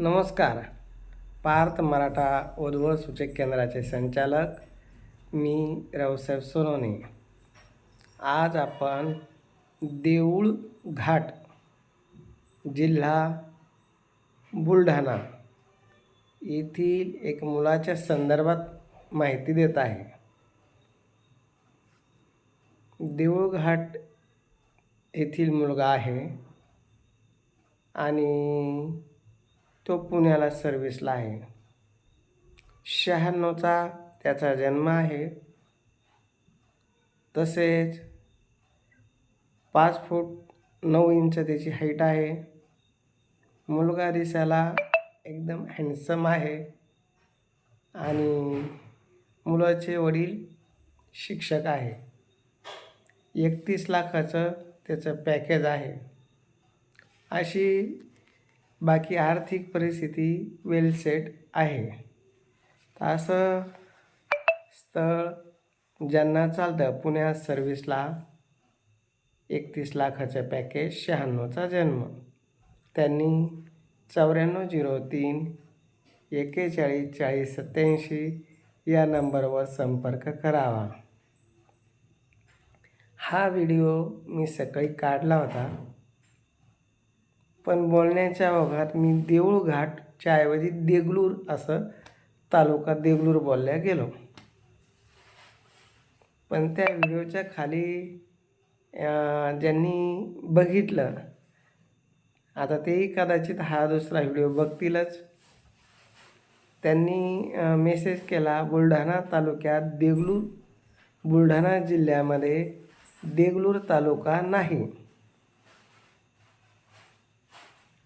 नमस्कार. पार्थ मराठा उद्भव सूचक केंद्राचे संचालक मी रावसाहेब सोनवणे. आज आपण देऊळ घाट जिल्हा बुलढाणा येथील एक मुलाच्या संदर्भात माहिती देत आहे. देऊळघाट येथील मुलगा आहे आणि तो पुण्याला सर्व्हिसला आहे. शहाण्णवचा त्याचा जन्म आहे. तसेच पाच फूट नऊ इंच त्याची हाईट आहे. मुलगा दिसायला एकदम हँडसम आहे. आणि मुलाचे वडील शिक्षक आहे. एकतीस लाखाचं त्याचं पॅकेज आहे. अशी बाकी आर्थिक परिस्थिती वेल सेट आहे. तर असं स्थळ ज्यांना चालतं पुण्यात सर्व्हिसला एकतीस लाखाचं पॅकेज शहाण्णवचा जन्म. त्यांनी चौऱ्याण्णव झिरो तीन एकेचाळीस चाळीस सत्याऐंशी या नंबरवर संपर्क करावा. हा व्हिडिओ मी सकाळी काढला होता. पण बोलण्याच्या ओघात मी देऊळघाटच्या ऐवजी देगलूर असं तालुका देगलूर बोलल्या गेलो. पण त्या व्हिडिओच्या खाली ज्यांनी बघितलं आता तेही कदाचित हा दुसरा व्हिडिओ बघतीलच. त्यांनी मेसेज केला बुलढाणा तालुक्यात देगलूर बुलढाणा जिल्ह्यामध्ये देगलूर तालुका नाही.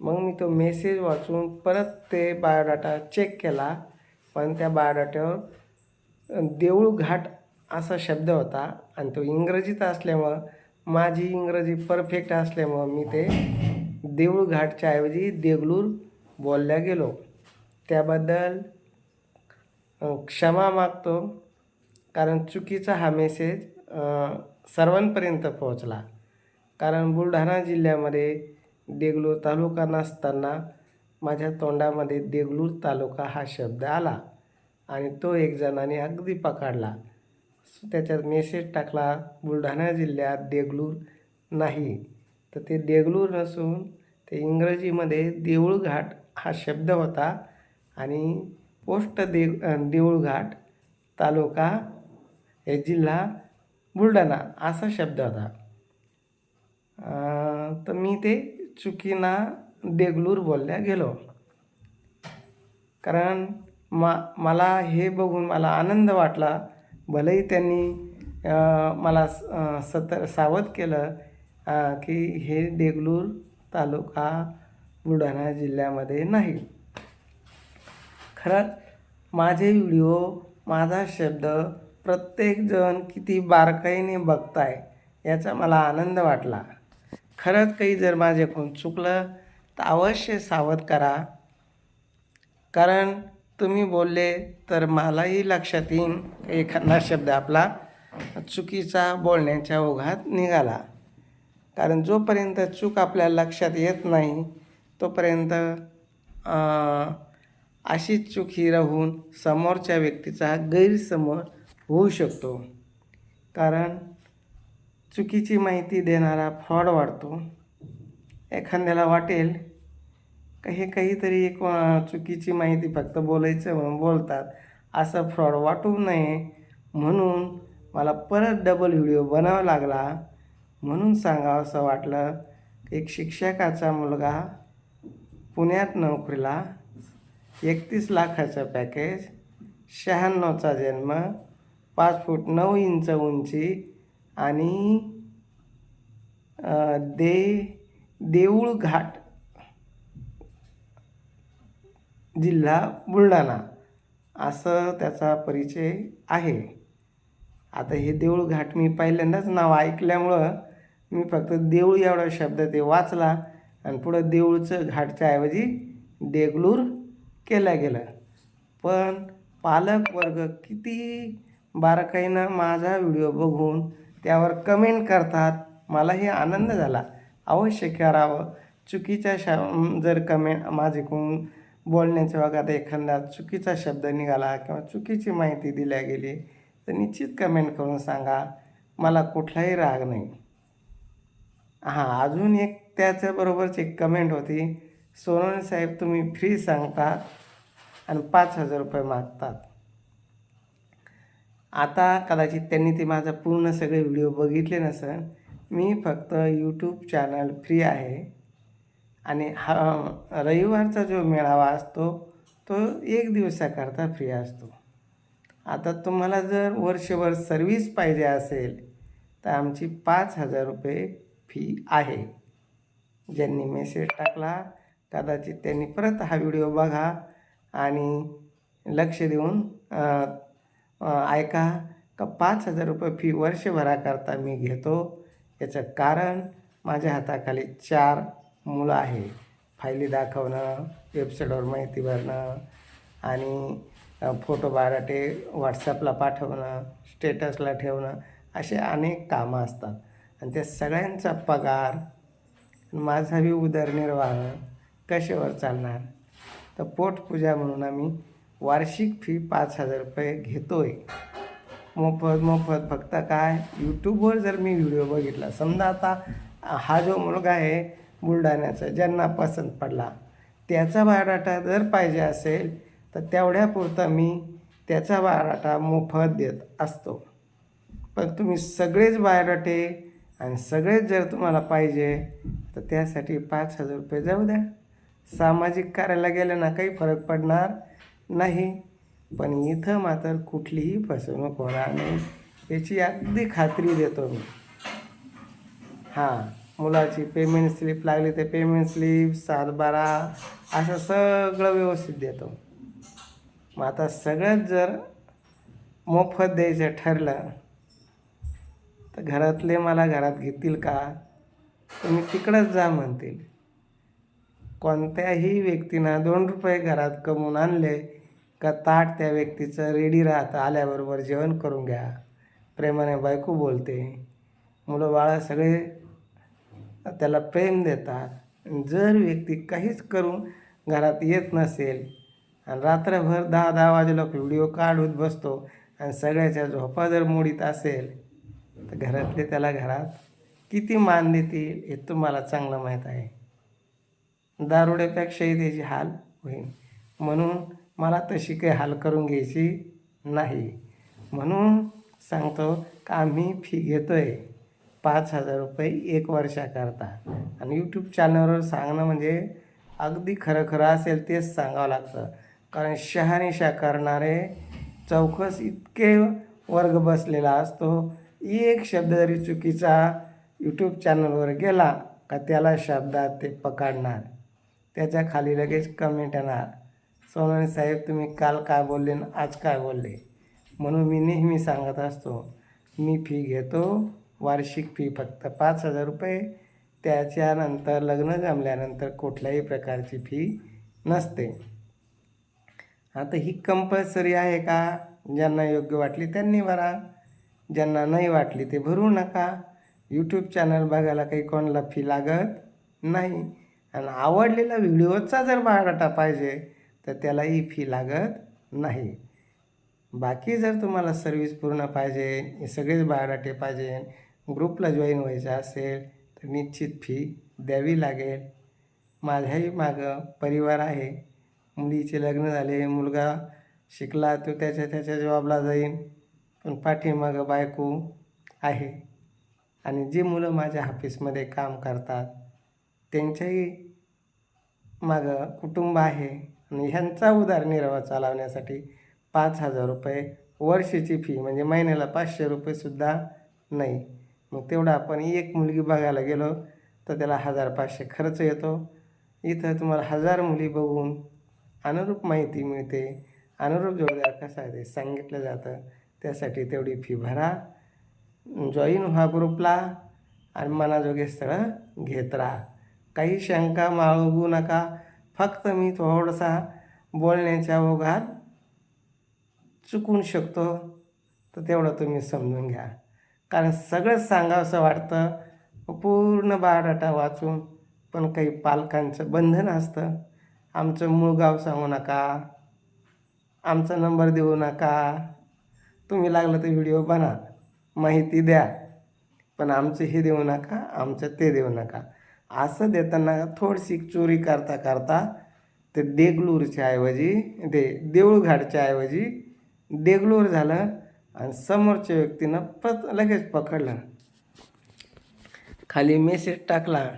मग मी तो मेसेज वाचून परत ते बायोडाटा चेक केला. पण त्या बायोडाट्यावर देऊळ घाट असा शब्द होता आणि तो इंग्रजीत असल्यामुळं माझी इंग्रजी परफेक्ट असल्यामुळं मी ते देऊळ घाटच्या ऐवजी देगलूर बोलल्या गेलो. त्याबद्दल क्षमा मागतो कारण चुकीचा हा मेसेज सर्वांपर्यंत पोहोचला. कारण बुलढाणा जिल्ह्यामध्ये देगलूर तालुका नसताना माझ्या तोंडामध्ये देगलूर तालुका हा शब्द आला आणि तो एक जणाने अगदी पकडला. त्याच्यात मेसेज टाकला बुलढाणा जिल्ह्यात देगलूर नाही. तर ते देगलूर नसून ते इंग्रजीमध्ये देऊळघाट हा शब्द होता आणि पोस्ट दे देऊळघाट तालुका हे जिल्हा बुलढाणा असा शब्द होता. तर मी ते चुकीना देगलूर बोलल्या गेलो. कारण मा मला हे बघून मला आनंद वाटला. भलेही त्यांनी मला स- सतर सावध केलं की हे देगलूर तालुका बुलढाणा जिल्ह्यामध्ये नाही. खरंच माझे व्हिडिओ माझा शब्द प्रत्येकजण किती बारकाईने बघताय याचा मला आनंद वाटला. खरंच काही जर माझ्याकडून चुकलं तर अवश्य सावध करा. कारण तुम्ही बोलले तर मलाही लक्षात येईन. एखादा शब्द आपला चुकीचा बोलण्याच्या ओघात निघाला. कारण जोपर्यंत चूक आपल्या लक्षात येत नाही तोपर्यंत अशीच चूक ही राहून समोरच्या व्यक्तीचा गैरसमज होऊ शकतो. कारण चुकीची माहिती देणारा फ्रॉड वाढतो. एखाद्याला वाटेल का हे काहीतरी एक चुकीची माहिती फक्त बोलायचं म्हणून बोलतात. असं फ्रॉड वाटू नये म्हणून मला परत डबल व्हिडिओ बनावा लागला. म्हणून सांगावं असं वाटलं. एक शिक्षकाचा मुलगा पुण्यात नोकरीला एकतीस लाखाचं पॅकेज शहाण्णवचा जन्म पाच फूट नऊ इंच उंची आणि दे देऊळ घाट जिल्हा बुलढाणा असं त्याचा परिचय आहे. आता हे देऊळ घाट मी पहिल्यांदाच नाव ऐकल्यामुळं मी फक्त देऊळ एवढा शब्द ते वाचला आणि पुढं देऊळचं घाटच्या ऐवजी देगलूर केलं गेलं. पण पालक वर्ग किती बारकाईनं माझा व्हिडिओ बघून त्यावर कमेंट करतात. मलाही आनंद झाला. अवश्य करावं. चुकीच्या शा जर कमेंट माझेकडून बोलण्याच्या भागात एखादा चुकीचा शब्द निघाला किंवा चुकीची माहिती दिल्या गेली तर निश्चित कमेंट करून सांगा. मला कुठलाही राग नाही. हां अजून एक त्याच्याबरोबरच एक कमेंट होती. सोनवणे साहेब तुम्ही फ्री सांगतात आणि पाच हजार रुपये मागतात. आता कदाचित त्यांनी ते माझा पूर्ण सगळे व्हिडिओ बघितले नसेल. मी फक्त यूट्यूब चॅनल फ्री आहे. आणि हा रविवारचा जो मेळावा असतो तो एक दिवसाकरता फ्री असतो. आता तुम्हाला जर वर्षभर सर्विस पाहिजे असेल तर आमची पाच हजार रुपये फी आहे. ज्यांनी मेसेज टाकला कदाचित त्यांनी परत हा व्हिडिओ बघा आणि लक्ष देऊन ऐका का पाच हजार रुपये फी वर्षभराकरता मी घेतो? याचं कारण माझ्या हाताखाली चार मुलं आहे फायली दाखवणं वेबसाईटवर माहिती भरणं आणि फोटो बायोडाटे व्हॉट्सअपला पाठवणं स्टेटसला ठेवणं असे अनेक कामं असतात. आणि त्या सगळ्यांचा पगार माझा बी उदरनिर्वाह कशावर चालणार? तर पोटपूजा म्हणून आम्ही वार्षिक फी पाच हजार रुपये घेतो आहे मोफत मोफत. फक्त काय? यूट्यूबवर जर मी व्हिडिओ बघितला समजा आता हा जो मुलगा आहे बुलढाण्याचा ज्यांना पसंत पडला त्याचा बायोडाटा जर पाहिजे असेल तर तेवढ्यापुरता मी त्याचा बायोडाटा मोफत देत असतो. पण तुम्ही सगळेच बायोडाटे आणि सगळेच जर तुम्हाला पाहिजे तर त्यासाठी पाच हजार रुपये जाऊ द्या. सामाजिक कार्याला गेलं ना काही फरक पडणार. नाही. पण इथं मात्र कुठलीही फसवणूक होणार नाही याची अगदी खात्री देतो मी. हां मुलाची पेमेंट स्लिप लागली ते पेमेंट स्लिप सात बारा असं सगळं व्यवस्थित देतो. मग आता सगळंच जर मोफत द्यायचं ठरलं तर घरातले मला घरात घेतील का? तुम्ही तिकडंच जा म्हणतील. कोणत्याही व्यक्तीनं दोन रुपये घरात कमवून आणले का ताट त्या व्यक्तीचं रेडी राहतं आल्याबरोबर जेवण करून घ्या. प्रेमाने बायको बोलते मुलं बाळा सगळे त्याला प्रेम देतात. जर व्यक्ती काहीच करून घरात येत नसेल आणि रात्रभर दहा दहा वाजेला व्हिडिओ काढून बसतो आणि सगळ्याच्या झोपा जर मोडीत असेल तर घरातले त्याला घरात किती मान देतील हे तुम्हाला चांगलं माहीत आहे. दारुड्यापेक्षाही त्याची हाल होईल. म्हणून मला तशी काही हाल करून घ्यायची नाही. म्हणून सांगतो का आम्ही फी घेतो आहे पाच हजार रुपये एक वर्षाकरता. आणि यूट्यूब चॅनलवर सांगणं म्हणजे अगदी खरं खरं असेल तेच सांगावं लागतं. कारण शहानिशा करणारे चौकस इतके वर्ग बसलेला असतो. एक शब्द जरी चुकीचा यूट्यूब चॅनलवर गेला का त्याला शब्दात ते पकडणार. त्याच्याखाली लगेच कमेंट येणार. सोनाने साहेब तुम्ही काल काय बोलले आणि आज काय बोलले? म्हणून मी नेहमी सांगत असतो मी फी घेतो वार्षिक फी फक्त पाच हजार रुपये. त्याच्यानंतर लग्न जमल्यानंतर कुठल्याही प्रकारची फी नसते. आता ही कंपल्सरी आहे का? ज्यांना योग्य वाटली त्यांनी भरा. ज्यांना नाही वाटली ते भरू नका. यूट्यूब चॅनल बघायला काही कोणाला फी लागत नाही. आणि आवडलेला व्हिडिओचा जर बायोडाटा पाहिजे तर त्यालाही फी लागत नाही. बाकी जर तुम्हाला सर्विस पूर्ण पाहिजे हे सगळेच बायोडाटे पाहिजे ग्रुपला जॉईन व्हायचं असेल तर निश्चित फी द्यावी लागेल. माझ्याही मागं परिवार आहे. मुलीचे लग्न झाले मुलगा शिकला तो त्याच्या त्याच्या जॉबला जाईन. पण पाठीमागं बायको आहे. आणि जी मुलं माझ्या ऑफिसमध्ये काम करतात त्यांच्याही मागं कुटुंब आहे. आणि ह्यांचा उदरनिर्वाह चालवण्यासाठी पाच हजार रुपये वर्षाची फी म्हणजे महिन्याला पाचशे रुपयेसुद्धा नाही. मग तेवढं आपण एक मुलगी बघायला गेलो तर त्याला हजार पाचशे खर्च येतो. इथं तुम्हाला हजार मुली बघून अनुरूप माहिती मिळते. अनुरूप जोडदार कसा आहे ते सांगितलं जातं. त्यासाठी तेवढी फी भरा. जॉईन व्हा ग्रुपला आणि मनाजोगे स्थळं घेत राहा. काही शंका माळगू नका. फक्त मी थोडासा बोलण्याच्या ओघात चुकून शकतो. तर तेवढं तुम्ही समजून घ्या. कारण सगळंच सांगावंसं वाटतं. पूर्ण बायोडाटा वाचून पण काही पालकांचं बंधन असतं. आमचं मूळ गाव सांगू नका. आमचा नंबर देऊ नका. तुम्ही लागलं तर व्हिडिओ बना. माहिती द्या. पण आमचं हे देऊ नका. आमचं ते देऊ नका. असं देताना थोडीशी चोरी करता करता ते देगलूरच्या ऐवजी ते देऊळघाटच्या ऐवजी देगलूर झालं आणि समोरच्या व्यक्तीनं प्रत लगेच पकडलं. खाली मेसेज टाकला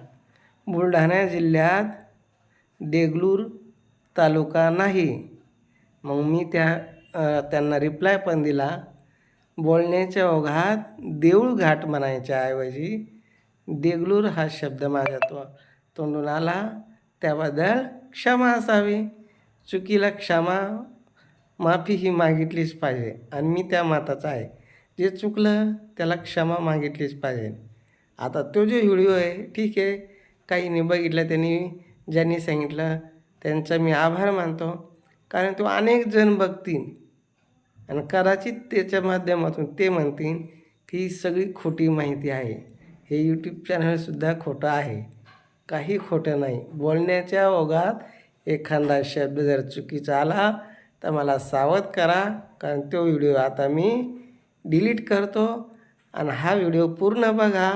बुलढाणा जिल्ह्यात देगलूर तालुका नाही. मग मी त्या त्यांना रिप्लाय पण दिला. बोलण्याच्या ओघात देऊळघाट म्हणायच्या ऐवजी देगलूर हा शब्द माझ्या तो तोंडून आला. त्याबद्दल क्षमा असावी. चुकीला क्षमा माफी ही मागितलीच पाहिजे आणि मी त्या माताचा आहे. जे चुकलं त्याला क्षमा मागितलीच पाहिजे. आता तो जो व्हिडिओ आहे ठीक आहे. काहींनी बघितलं त्यांनी ज्यांनी सांगितलं त्यांचा मी आभार मानतो. कारण तो अनेक जण बघतील. आणि कदाचित त्याच्या माध्यमातून ते म्हणतील की ही सगळी खोटी माहिती आहे. हे यूट्यूब चॅनलसुद्धा खोटं आहे. काही खोटं नाही. बोलण्याच्या ओघात एखादा शब्द जर चुकीचा आला तर मला सावध करा कारण तो व्हिडिओ आता मी डिलीट करतो आणि हा व्हिडिओ पूर्ण बघा.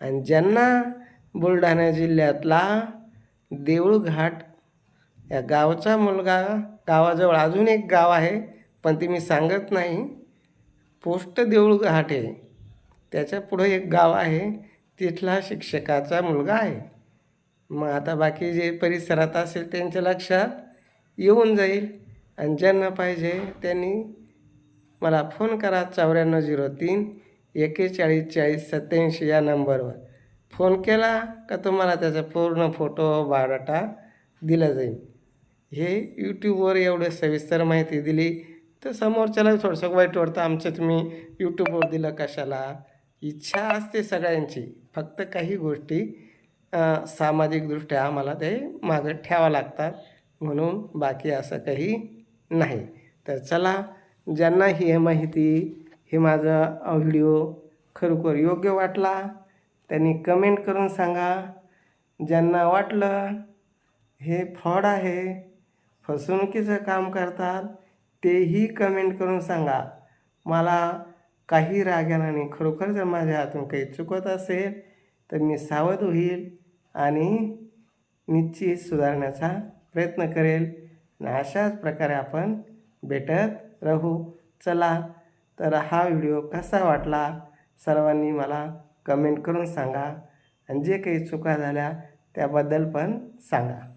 आणि ज्यांना बुलढाणा जिल्ह्यातला देऊळघाट या गावचा मुलगा गावाजवळ अजून एक गाव आहे पण ते मी सांगत नाही. पोस्ट देऊळघाट आहे. त्याच्या पुढं एक गाव आहे. तिथला शिक्षकाचा मुलगा आहे. मग आता बाकी जे परिसरात असेल त्यांच्या लक्षात येऊन जाईल. आणि ज्यांना पाहिजे त्यांनी मला फोन करा चौऱ्याण्णव झिरो तीन एकेचाळीस चाळीस सत्याऐंशी या नंबरवर. फोन केला का तुम्हाला त्याचा पूर्ण फोटो बायोडाटा दिला जाईल. हे यूट्यूबवर एवढं सविस्तर माहिती दिली तर समोरच्याला थोडंसं वाईट वाटतं. आमचं तुम्ही यूट्यूबवर दिलं कशाला? इच्छा असते सगळ्यांची. फक्त काही गोष्टी सामाजिकदृष्ट्या आम्हाला ते मागं ठेवा लागतात. म्हणून बाकी असं काही नाही. तर चला ज्यांना ही माहिती हे माझा व्हिडिओ खरोखर योग्य वाटला त्यांनी कमेंट करून सांगा. ज्यांना वाटलं हे फ्रॉड आहे फसवणुकीचं काम करतात तेही कमेंट करून सांगा. मला काही रागानं आणि खरोखर जर माझ्या हातून काही चुकत असेल तर मी सावध होईल आणि निश्चित सुधारण्याचा प्रयत्न करेल. आणि अशाच प्रकारे आपण भेटत राहू. चला तर हा व्हिडिओ कसा वाटला सर्वांनी मला कमेंट करून सांगा. आणि जे काही चुका झाल्या त्याबद्दल पण सांगा.